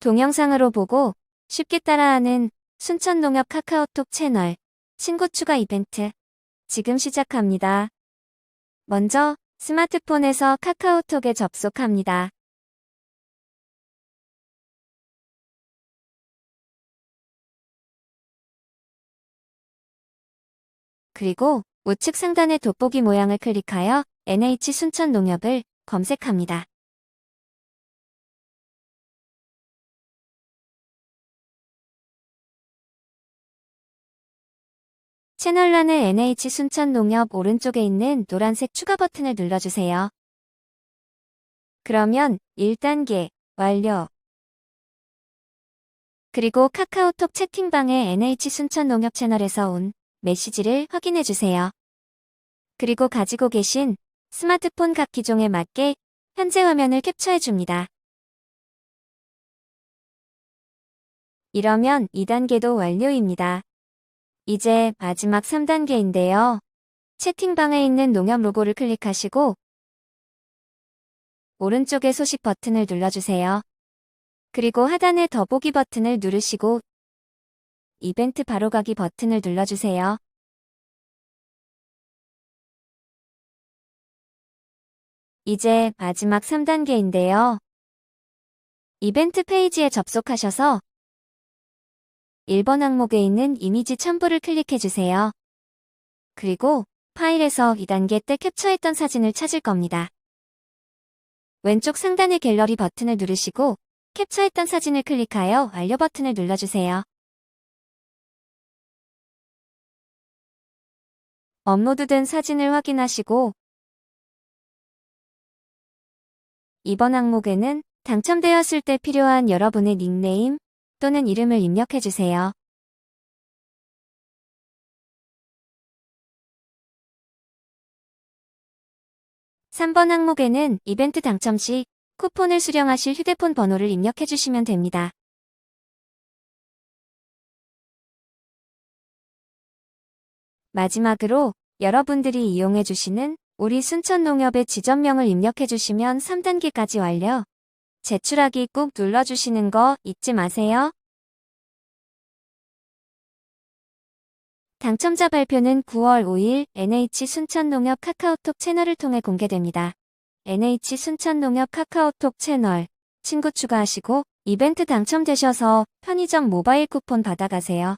동영상으로 보고 쉽게 따라하는 순천농협 카카오톡 채널 친구 추가 이벤트 지금 시작합니다. 먼저 스마트폰에서 카카오톡에 접속합니다. 그리고 우측 상단의 돋보기 모양을 클릭하여 NH 순천농협을 검색합니다. 채널란의 NH 순천 농협 오른쪽에 있는 노란색 추가 버튼을 눌러주세요. 그러면 1단계 완료. 그리고 카카오톡 채팅방에 NH 순천 농협 채널에서 온 메시지를 확인해 주세요. 그리고 가지고 계신 스마트폰 각 기종에 맞게 현재 화면을 캡처해 줍니다. 이러면 2단계도 완료입니다. 이제 마지막 3단계인데요. 채팅방에 있는 농협 로고를 클릭하시고 오른쪽에 소식 버튼을 눌러주세요. 그리고 하단의 더보기 버튼을 누르시고 이벤트 바로가기 버튼을 눌러주세요. 이제 마지막 3단계인데요. 이벤트 페이지에 접속하셔서 1번 항목에 있는 이미지 첨부를 클릭해주세요. 그리고 파일에서 2단계 때 캡처했던 사진을 찾을 겁니다. 왼쪽 상단의 갤러리 버튼을 누르시고 캡처했던 사진을 클릭하여 완료 버튼을 눌러주세요. 업로드된 사진을 확인하시고 이번 항목에는 당첨되었을 때 필요한 여러분의 닉네임 또는 이름을 입력해 주세요. (3번) 항목에는 이벤트 당첨 시 쿠폰을 수령하실 휴대폰 번호를 입력해 주시면 됩니다. 마지막으로 여러분들이 이용해 주시는 우리 순천농협의 지점명을 입력해 주시면 3단계까지 완료. 제출하기 꾹 눌러주시는 거 잊지 마세요. 당첨자 발표는 9월 5일 NH 순천농협 카카오톡 채널을 통해 공개됩니다. NH 순천농협 카카오톡 채널 친구 추가하시고 이벤트 당첨되셔서 편의점 모바일 쿠폰 받아가세요.